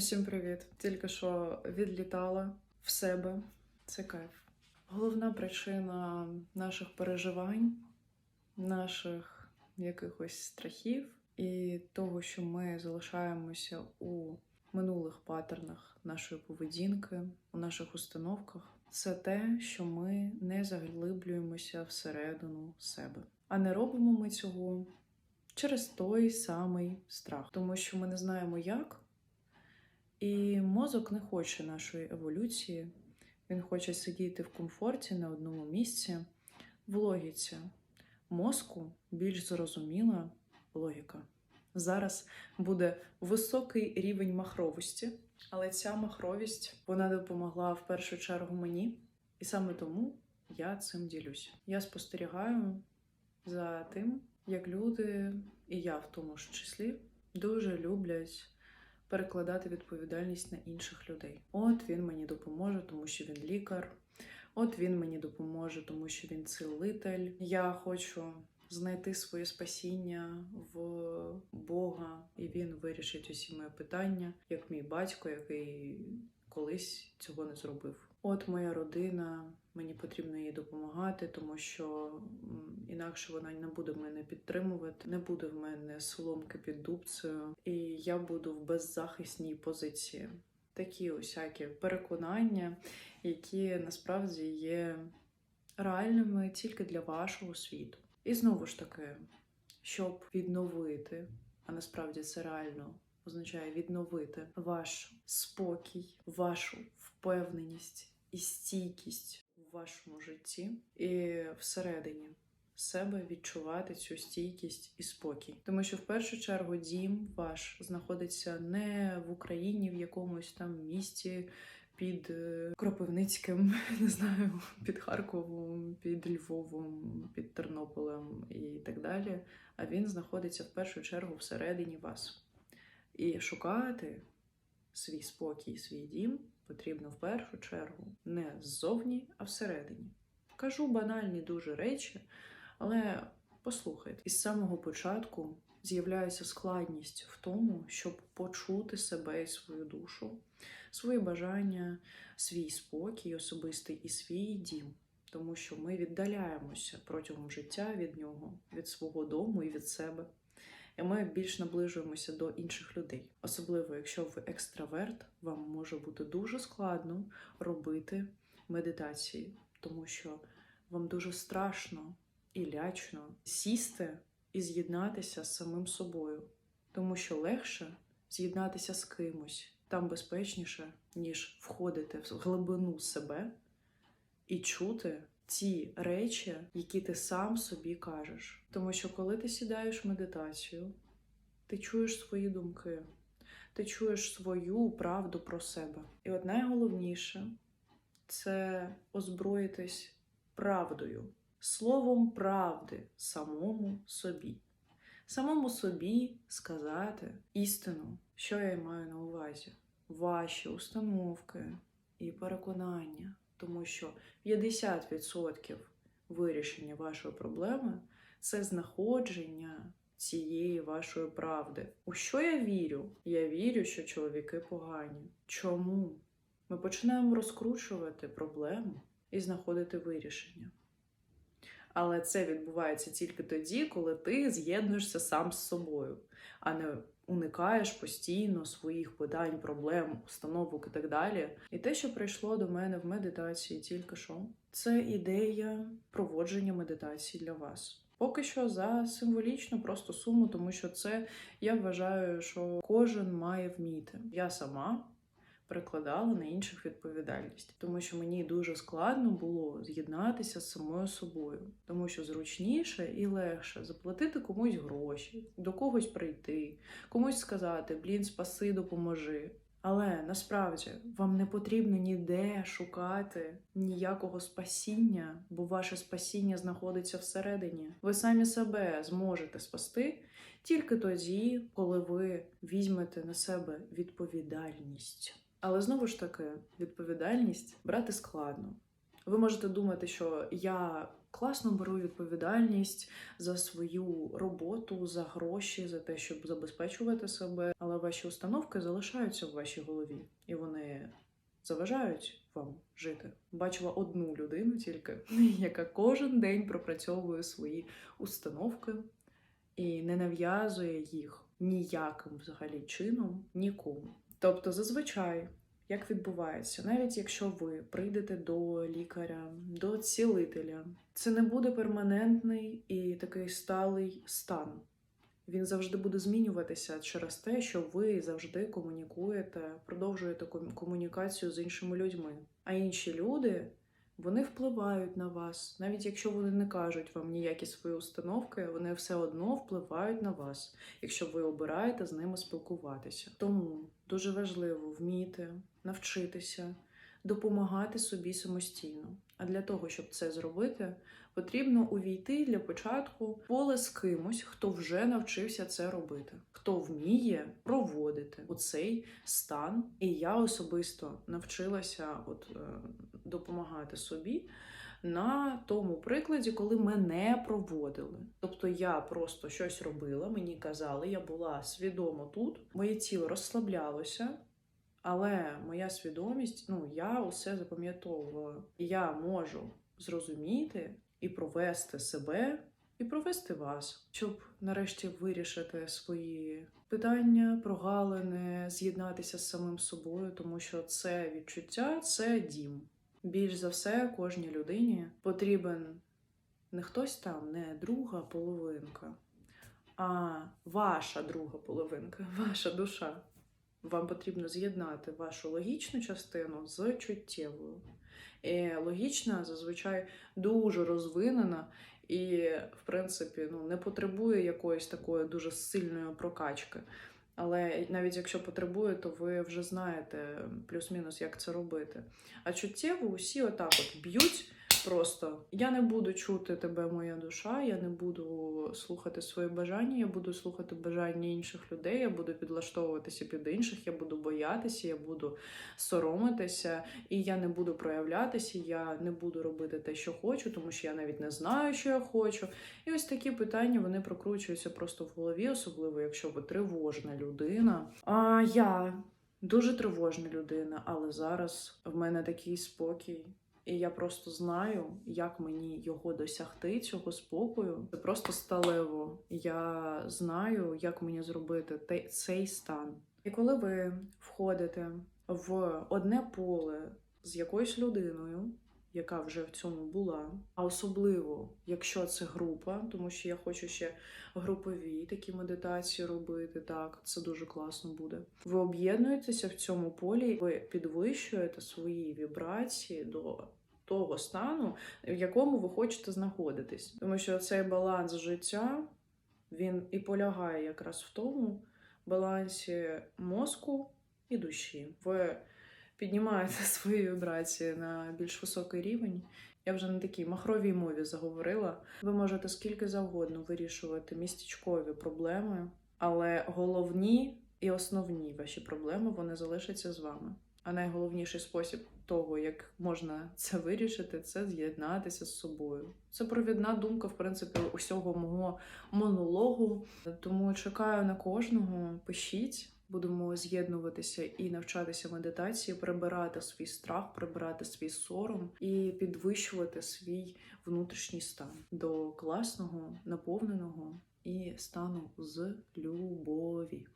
Усім привіт! Тільки що відлітала в себе. Це кайф. Головна причина наших переживань, наших якихось страхів і того, що ми залишаємося у минулих паттернах нашої поведінки, у наших установках, це те, що ми не заглиблюємося всередину себе. А не робимо ми цього через той самий страх, тому що ми не знаємо як. І мозок не хоче нашої еволюції. Він хоче сидіти в комфорті на одному місці, в логіці. Мозку більш зрозуміла логіка. Зараз буде високий рівень махровості, але ця махровість вона допомогла в першу чергу мені, і саме тому я цим ділюсь. Я спостерігаю за тим, як люди, і я в тому ж числі, дуже люблять перекладати відповідальність на інших людей. От він мені допоможе, тому що він лікар. От він мені допоможе, тому що він цілитель. Я хочу знайти своє спасіння в Бога, і він вирішить усі мої питання, як мій батько, який колись цього не зробив. От моя родина, мені потрібно їй допомагати, тому що інакше вона не буде мене підтримувати, не буде в мене соломки під дубцею, і я буду в беззахисній позиції. Такі усякі переконання, які насправді є реальними тільки для вашого світу. І знову ж таки, щоб відновити, а насправді це реально означає відновити ваш спокій, вашу впевненість і стійкість вашому житті, і всередині себе відчувати цю стійкість і спокій. Тому що в першу чергу дім ваш знаходиться не в Україні, в якомусь там місті. Під е, Кропивницьким, не знаю, під Харковом, під Львовом, під Тернополем і так далі. А він знаходиться в першу чергу всередині вас. І шукати свій спокій, свій дім потрібно в першу чергу не ззовні, а всередині. Кажу банальні дуже речі, але послухайте, із самого початку з'являється складність в тому, щоб почути себе і свою душу, свої бажання, свій спокій особистий і свій дім. Тому що ми віддаляємося протягом життя від нього, від свого дому і від себе. І ми більш наближуємося до інших людей. Особливо, якщо ви екстраверт, вам може бути дуже складно робити медитації, тому що вам дуже страшно і лячно сісти і з'єднатися з самим собою, тому що легше з'єднатися з кимось там безпечніше, ніж входити в глибину себе і чути ті речі, які ти сам собі кажеш. Тому що коли ти сідаєш в медитацію, ти чуєш свої думки, ти чуєш свою правду про себе. І от найголовніше це озброїтись правдою, словом правди самому собі. Самому собі сказати істину, що я маю на увазі, ваші установки і переконання, тому що 50% вирішення вашої проблеми це знаходження цієї вашої правди. У що я вірю? Я вірю, що чоловіки погані. Чому? Ми починаємо розкручувати проблему і знаходити вирішення. Але це відбувається тільки тоді, коли ти з'єднуєшся сам з собою, а не уникаєш постійно своїх питань, проблем, установок і так далі. І те, що прийшло до мене в медитації тільки що, це ідея проводження медитації для вас. Поки що за символічну просто суму, тому що це я вважаю, що кожен має вміти. Я сама перекладала на інших відповідальність, тому що мені дуже складно було з'єднатися з самою собою, тому що зручніше і легше заплатити комусь гроші, до когось прийти, комусь сказати Блін, спаси, допоможи. Але насправді вам не потрібно ніде шукати ніякого спасіння, бо ваше спасіння знаходиться всередині. Ви самі себе зможете спасти тільки тоді, коли ви візьмете на себе відповідальність. Але знову ж таки, відповідальність брати складно. Ви можете думати, що я класно беру відповідальність за свою роботу, за гроші, за те, щоб забезпечувати себе, але ваші установки залишаються в вашій голові, і вони заважають вам жити. Бачила одну людину тільки, яка кожен день пропрацьовує свої установки і не нав'язує їх ніяким взагалі чином нікому. Тобто, зазвичай. Як відбувається, навіть якщо ви прийдете до лікаря, до цілителя, це не буде перманентний і такий сталий стан. Він завжди буде змінюватися через те, що ви завжди комунікуєте, продовжуєте комунікацію з іншими людьми. А інші люди вони впливають на вас, навіть якщо вони не кажуть вам ніякі свої установки, вони все одно впливають на вас, якщо ви обираєте з ними спілкуватися. Тому дуже важливо вміти навчитися допомагати собі самостійно. А для того, щоб це зробити, потрібно увійти для початку поле з кимось, хто вже навчився це робити, хто вміє проводити цей стан. І я особисто навчилася от, е, допомагати собі. На тому прикладі, коли мене проводили. Тобто я просто щось робила, мені казали, я була свідомо тут, моє тіло розслаблялося, але моя свідомість, ну я усе запам'ятовувала. Я можу зрозуміти і провести себе, і провести вас, щоб нарешті вирішити свої питання, прогалини, з'єднатися з самим собою, тому що це відчуття це дім. Більш за все, кожній людині потрібен не хтось там, не друга половинка, а ваша друга половинка, ваша душа. Вам потрібно з'єднати вашу логічну частину з чуттєвою. Логічна зазвичай дуже розвинена і, в принципі, ну, не потребує якоїсь такої дуже сильної прокачки. Але навіть якщо потребує, то ви вже знаєте плюс-мінус, як це робити. А чуттєво усі отак от б'ють просто. Я не буду чути тебе, моя душа, я не буду слухати свої бажання, я буду слухати бажання інших людей, я буду підлаштовуватися під інших, я буду боятися, я буду соромитися, і я не буду проявлятися, я не буду робити те, що хочу, тому що я навіть не знаю, що я хочу. І ось такі питання вони прокручуються просто в голові, особливо якщо ви тривожна людина. А я дуже тривожна людина, але зараз в мене такий спокій. І я просто знаю, як мені його досягти, цього спокою. Це просто сталево. Я знаю, як мені зробити цей стан. І коли ви входите в одне поле з якоюсь людиною, яка вже в цьому була, а особливо, якщо це група, тому що я хочу ще групові такі медитації робити. Так, це дуже класно буде. Ви об'єднуєтеся в цьому полі, ви підвищуєте свої вібрації до того стану, в якому ви хочете знаходитись. Тому що цей баланс життя він і полягає якраз в тому балансі мозку і душі. Ви піднімаєте свої вібрації на більш високий рівень. Я вже на такій махровій мові заговорила. Ви можете скільки завгодно вирішувати містечкові проблеми, але головні і основні ваші проблеми вони залишаться з вами. А найголовніший спосіб того, як можна це вирішити, це з'єднатися з собою. Це провідна думка, в принципі, усього мого монологу. Тому чекаю на кожного. Пишіть, будемо з'єднуватися і навчатися медитації, прибирати свій страх, прибирати свій сором і підвищувати свій внутрішній стан до класного, наповненого і стану з любові.